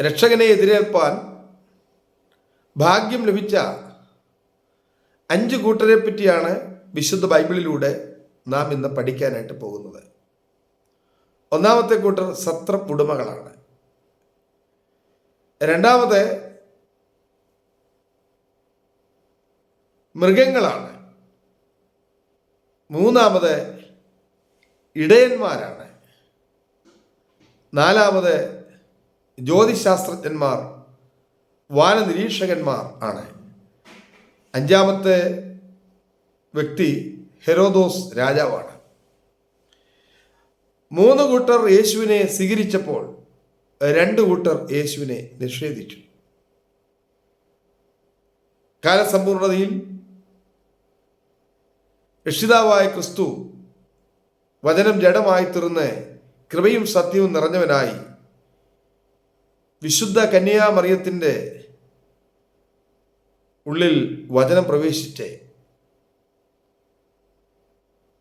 രക്ഷകനെ എതിരേൽപ്പാൻ ഭാഗ്യം ലഭിച്ച അഞ്ച് കൂട്ടരെ പറ്റിയാണ് വിശുദ്ധ ബൈബിളിലൂടെ നാം ഇന്ന് പഠിക്കാനായിട്ട് പോകുന്നത്. ഒന്നാമത്തെ കൂട്ടർ സത്ര ഉടമകളാണ്. രണ്ടാമത് മൃഗങ്ങളാണ്. മൂന്നാമത് ഇടയന്മാരാണ്. നാലാമത് ജ്യോതിശാസ്ത്രജ്ഞന്മാർ വാനനിരീക്ഷകന്മാർ ആണ്. അഞ്ചാമത്തെ വ്യക്തി ഹെറോദോസ് രാജാവാണ്. മൂന്ന് കൂട്ടർ യേശുവിനെ സ്വീകരിച്ചപ്പോൾ രണ്ട് കൂട്ടർ യേശുവിനെ നിഷേധിച്ചു. കാലസമ്പൂർണതയിൽ രക്ഷിതാവായ ക്രിസ്തു വചനം ജഡമായി തീർന്ന് കൃപയും സത്യവും നിറഞ്ഞവനായി വിശുദ്ധ കന്യാമറിയത്തിന്റെ ഉള്ളിൽ വചനം പ്രവേശിച്ച്.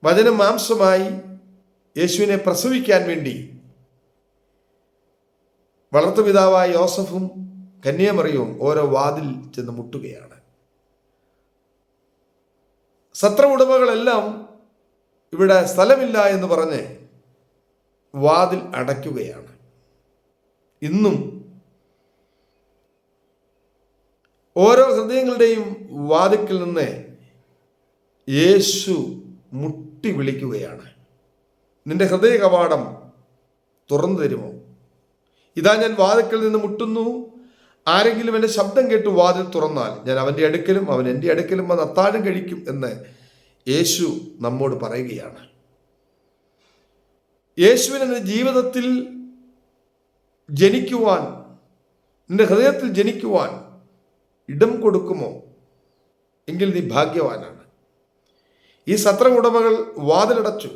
വചനം മാംസമായി യേശുവിനെ പ്രസവിക്കാൻ വേണ്ടി വളർത്തുപിതാവായ യോസഫും കന്യാമറിയവും ഓരോ വാതിൽ ചെന്ന് മുട്ടുകയാണ്. സത്ര ഉടമകളെല്ലാം ഇവിടെ സ്ഥലമില്ല എന്ന് പറഞ്ഞ് വാതിൽ അടയ്ക്കുകയാണ്. ഇന്നും ഓരോ ഹൃദയങ്ങളുടെയും വാതിക്കൽ നിന്ന് യേശു മുട്ടി വിളിക്കുകയാണ്. നിന്റെ ഹൃദയ കവാടം തുറന്നു തരുമോ? ഇതാ ഞാൻ വാതിക്കൽ നിന്ന് മുട്ടുന്നു. ആരെങ്കിലും എന്റെ ശബ്ദം കേട്ട് വാതിൽ തുറന്നാൽ ഞാൻ അവന്റെ അടുക്കലും അവൻ എന്റെ അടുക്കലും വന്ന് അത്താഴം കഴിക്കും എന്ന് യേശു നമ്മോട് പറയുകയാണ്. യേശുവിന് ജീവിതത്തിൽ ജനിക്കുവാൻ നിന്റെ ഹൃദയത്തിൽ ജനിക്കുവാൻ ഇടം കൊടുക്കുമോ? എങ്കിൽ നീ ഭാഗ്യവാനാണ്. ഈ സത്രം ഉടമകൾ വാതിലടച്ചു.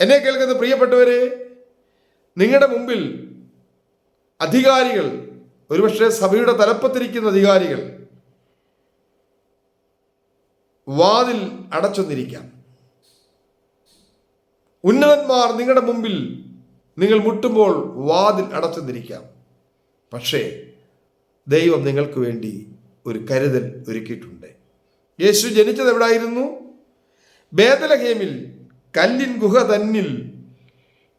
എന്നെ കേൾക്കുന്ന പ്രിയപ്പെട്ടവരെ നിങ്ങളുടെ മുമ്പിൽ അധികാരികൾ ഒരുപക്ഷെ സഭയുടെ തലപ്പത്തിരിക്കുന്ന അധികാരികൾ വാതിൽ അടച്ചൊന്നിരിക്കാം. ഉന്നതന്മാർ നിങ്ങളുടെ മുമ്പിൽ നിങ്ങൾ മുട്ടുമ്പോൾ വാതിൽ അടച്ചെന്നിരിക്കാം. പക്ഷേ ദൈവം നിങ്ങൾക്ക് വേണ്ടി ഒരു കരുതൽ ഒരുക്കിയിട്ടുണ്ട്. യേശു ജനിച്ചത് എവിടായിരുന്നു? ബേദലഹേമിൽ കല്ലിൻ ഗുഹ തന്നിൽ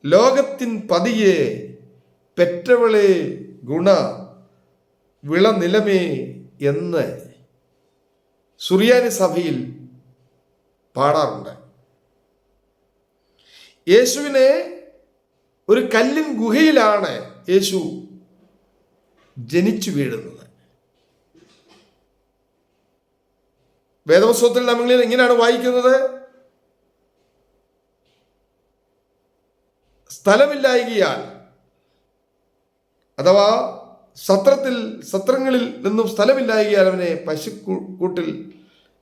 ലോകത്തിൻ പതിയെ പെറ്റവളെ ഗുണ വിളനിലമേ എന്ന് സുറിയാനി സഭയിൽ പാടാറുണ്ട്. യേശുവിനെ ഒരു കല്ലിൻ ഗുഹയിലാണ് യേശു ജനിച്ചു വീഴുന്നത്. വേദപുസ്തകത്തിൽ നമ്മളിൽ എങ്ങനെയാണ് വായിക്കുന്നത്. സ്ഥലമില്ലായികയാൽ അഥവാ സത്രത്തിൽ സത്രങ്ങളിൽ നിന്നും സ്ഥലമില്ലായികയാൽ അവനെ പശു കൂട്ടിൽ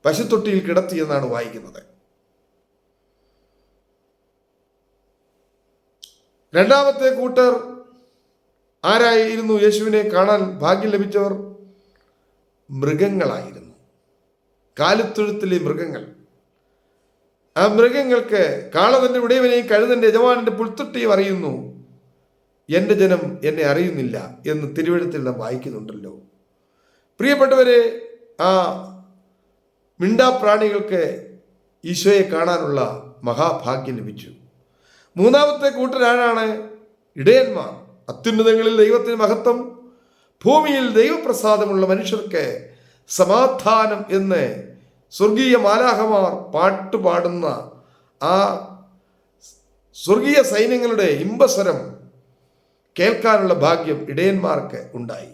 പശുത്തൊട്ടിയിൽ കിടത്തി എന്നാണ് വായിക്കുന്നത്. രണ്ടാമത്തെ കൂട്ടർ ആരായിരുന്നു യേശുവിനെ കാണാൻ ഭാഗ്യം ലഭിച്ചവർ? മൃഗങ്ങളായിരുന്നു. കാലിത്തൊഴുത്തിലെ മൃഗങ്ങൾ. ആ മൃഗങ്ങൾക്ക് കാളതന്റെ ഉടയവനെയും കഴുതന്റെ യജമാനന്റെ പുൽത്തൊട്ടിയും അറിയുന്നു. എന്റെ ജനം എന്നെ അറിയുന്നില്ല എന്ന് തിരുവഴുത്തിൽ നാം വായിക്കുന്നുണ്ടല്ലോ. പ്രിയപ്പെട്ടവരെ ആ മിണ്ടാപ്രാണികൾക്ക് ഈശോയെ കാണാനുള്ള മഹാഭാഗ്യം ലഭിച്ചു. മൂന്നാമത്തെ കൂട്ടരാരാണ് ഇടയന്മാർ. അത്യുന്നതങ്ങളിൽ ദൈവത്തിന് മഹത്വം ഭൂമിയിൽ ദൈവപ്രസാദമുള്ള മനുഷ്യർക്ക് സമാധാനം എന്ന് സ്വർഗീയ മാലാഹമാർ പാട്ടുപാടുന്ന ആ സ്വർഗീയ സൈന്യങ്ങളുടെ ഇമ്പസ്വരം കേൾക്കാനുള്ള ഭാഗ്യം ഇടയന്മാർക്ക് ഉണ്ടായി.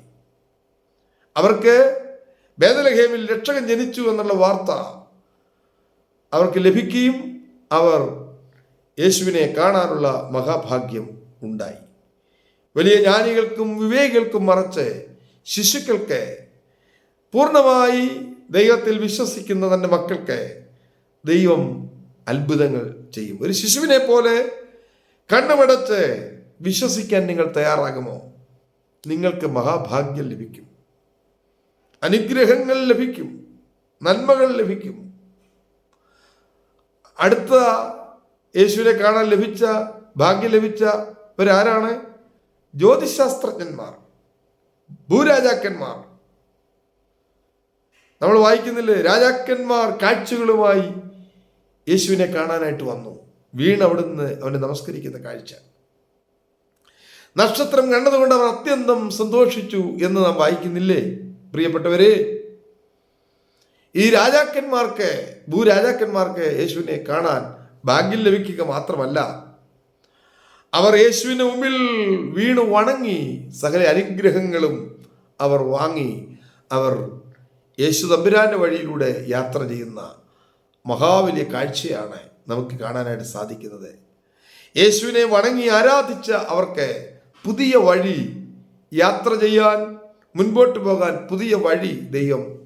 അവർക്ക് ബേദലഹേമിൽ രക്ഷകൻ ജനിച്ചു എന്നുള്ള വാർത്ത അവർക്ക് ലഭിക്കുകയും അവർ യേശുവിനെ കാണാനുള്ള മഹാഭാഗ്യം ഉണ്ടായി. വലിയ ജ്ഞാനികൾക്കും വിവേകികൾക്കും മറച്ച് ശിശുക്കൾക്ക് പൂർണമായി ദൈവത്തിൽ വിശ്വസിക്കുന്ന തന്റെ മക്കൾക്ക് ദൈവം അത്ഭുതങ്ങൾ ചെയ്യും. ഒരു ശിശുവിനെ പോലെ കണ്ണുമടച്ച് വിശ്വസിക്കാൻ നിങ്ങൾ തയ്യാറാകുമോ? നിങ്ങൾക്ക് മഹാഭാഗ്യം ലഭിക്കും. അനുഗ്രഹങ്ങൾ ലഭിക്കും. നന്മകൾ ലഭിക്കും. അടുത്ത യേശുവിനെ കാണാൻ ലഭിച്ച ഭാഗ്യം ലഭിച്ച ഒരാരാണ് ജ്യോതിശാസ്ത്രജ്ഞന്മാർ ഭൂരാജാക്കന്മാർ. നമ്മൾ വായിക്കുന്നില്ലേ? രാജാക്കന്മാർ കാഴ്ചകളുമായി യേശുവിനെ കാണാനായിട്ട് വന്നു. വീണ് അവിടുന്ന് അവനെ നമസ്കരിക്കുന്ന കാഴ്ച. നക്ഷത്രം കണ്ടതുകൊണ്ട് അവർ അത്യന്തം സന്തോഷിച്ചു എന്ന് നാം വായിക്കുന്നില്ലേ? പ്രിയപ്പെട്ടവരെ ഈ രാജാക്കന്മാർക്ക് ഭൂരാജാക്കന്മാർക്ക് യേശുവിനെ കാണാൻ ഭാഗ്യം ലഭിക്കുക മാത്രമല്ല അവർ യേശുവിന് മുമ്പിൽ വീണു വണങ്ങി. സകല അനുഗ്രഹങ്ങളും അവർ വാങ്ങി. അവർ യേശു തമ്പുരാന്റെ വഴിയിലൂടെ യാത്ര ചെയ്യുന്ന മഹാവലിയ കാഴ്ചയാണ് നമുക്ക് കാണാനായിട്ട് സാധിക്കുന്നത്. യേശുവിനെ വണങ്ങി ആരാധിച്ച അവർക്ക് പുതിയ വഴി യാത്ര ചെയ്യാൻ മുൻപോട്ട് പോകാൻ പുതിയ വഴി ദൈവം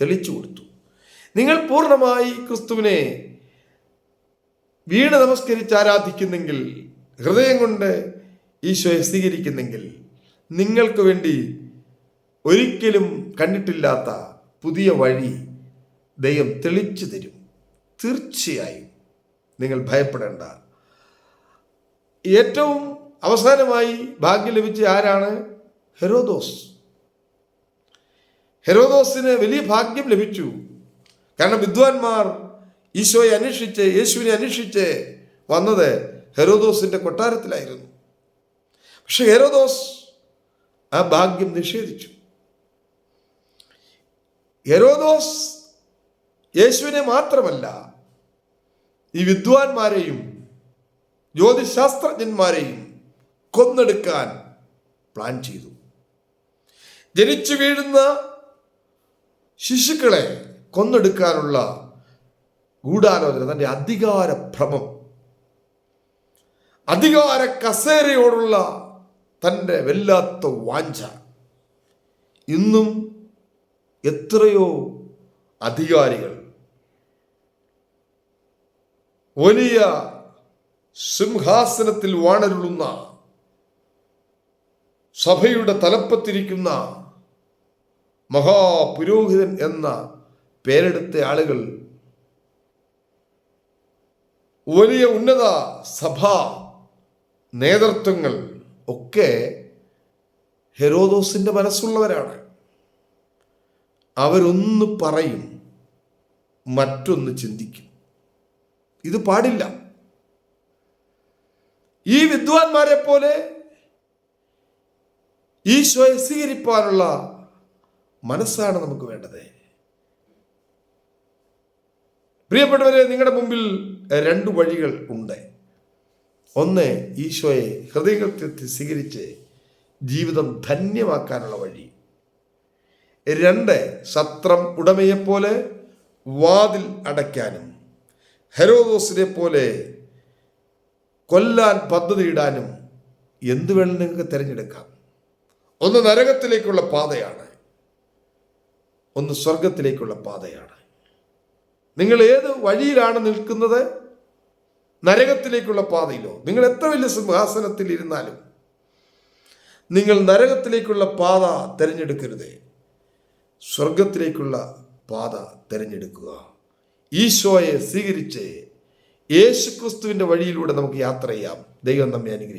തെളിച്ചു കൊടുത്തു. നിങ്ങൾ പൂർണമായി ക്രിസ്തുവിനെ വീണ് നമസ്കരിച്ച് ആരാധിക്കുന്നെങ്കിൽ ഹൃദയം കൊണ്ട് ഈശോയെ സ്വീകരിക്കുന്നെങ്കിൽ നിങ്ങൾക്ക് വേണ്ടി ഒരിക്കലും കണ്ടിട്ടില്ലാത്ത പുതിയ വഴി ദൈവം തെളിച്ചു തരും. തീർച്ചയായും നിങ്ങൾ ഭയപ്പെടേണ്ട. ഏറ്റവും അവസാനമായി ഭാഗ്യം ലഭിച്ച ആരാണ്? ഹെറോദോസ്. ഹെറോദോസിന് വലിയ ഭാഗ്യം ലഭിച്ചു. കാരണം വിദ്വാൻമാർ ഈശോയെ അന്വേഷിച്ച് യേശുവിനെ അന്വേഷിച്ച് വന്നത് ഹെരോദോസിന്റെ കൊട്ടാരത്തിലായിരുന്നു. പക്ഷെ ഹെറോദോസ് ആ ഭാഗ്യം നിഷേധിച്ചു. ഹെറോദോസ് യേശുവിനെ മാത്രമല്ല ഈ വിദ്വാൻമാരെയും ജ്യോതിശാസ്ത്രജ്ഞന്മാരെയും കൊന്നെടുക്കാൻ പ്ലാൻ ചെയ്തു. ജനിച്ചു വീഴുന്ന ശിശുക്കളെ കൊന്നെടുക്കാനുള്ള ഗൂഢാലോചന തന്റെ അധികാര ഭ്രമം അധികാര കസേരയോടുള്ള തന്റെ വല്ലാത്ത വാഞ്ച. ഇന്നും എത്രയോ അധികാരികൾ വലിയ സിംഹാസനത്തിൽ വാണരുളുന്ന സഭയുടെ തലപ്പത്തിരിക്കുന്ന മഹാപുരോഹിതൻ എന്ന പേരെടുത്ത ആളുകൾ വലിയ ഉന്നത സഭാ നേതൃത്വങ്ങൾ ഒക്കെ ഹെരോദോസിന്റെ മനസ്സുള്ളവരാണ്. അവരൊന്ന് പറയും മറ്റൊന്ന് ചിന്തിക്കും. ഇത് പാടില്ല. ഈ വിദ്വാൻമാരെ പോലെ ഈശോയെ സ്വീകരിപ്പാനുള്ള മനസ്സാണ് നമുക്ക് വേണ്ടത്. പ്രിയപ്പെട്ടവരെ നിങ്ങളുടെ മുമ്പിൽ രണ്ട് വഴികൾ ഉണ്ട്. ഒന്ന് ഈശോയെ ഹൃദയകൃത്യത്തിൽ സ്വീകരിച്ച് ജീവിതം ധന്യമാക്കാനുള്ള വഴി. രണ്ട് സത്രം ഉടമയെപ്പോലെ വാതിൽ അടയ്ക്കാനും ഹെരോദോസിനെ പോലെ കൊല്ലാൻ പദ്ധതിയിടാനും എന്ത് വേണം നിങ്ങൾക്ക് തിരഞ്ഞെടുക്കാം. ഒന്ന് നരകത്തിലേക്കുള്ള പാതയാണ്. ഒന്ന് സ്വർഗത്തിലേക്കുള്ള പാതയാണ്. നിങ്ങൾ ഏത് വഴിയിലാണ് നിൽക്കുന്നത്? നരകത്തിലേക്കുള്ള പാതയിലോ? നിങ്ങൾ എത്ര വലിയ സിംഹാസനത്തിൽ ഇരുന്നാലും നിങ്ങൾ നരകത്തിലേക്കുള്ള പാത തിരഞ്ഞെടുക്കരുത്. സ്വർഗത്തിലേക്കുള്ള പാത തിരഞ്ഞെടുക്കുക. ഈശോയെ സ്വീകരിച്ച് യേശുക്രിസ്തുവിന്റെ വഴിയിലൂടെ നമുക്ക് യാത്ര ചെയ്യാം. ദൈവം നമ്മെ അനുഗ്രഹിക്കും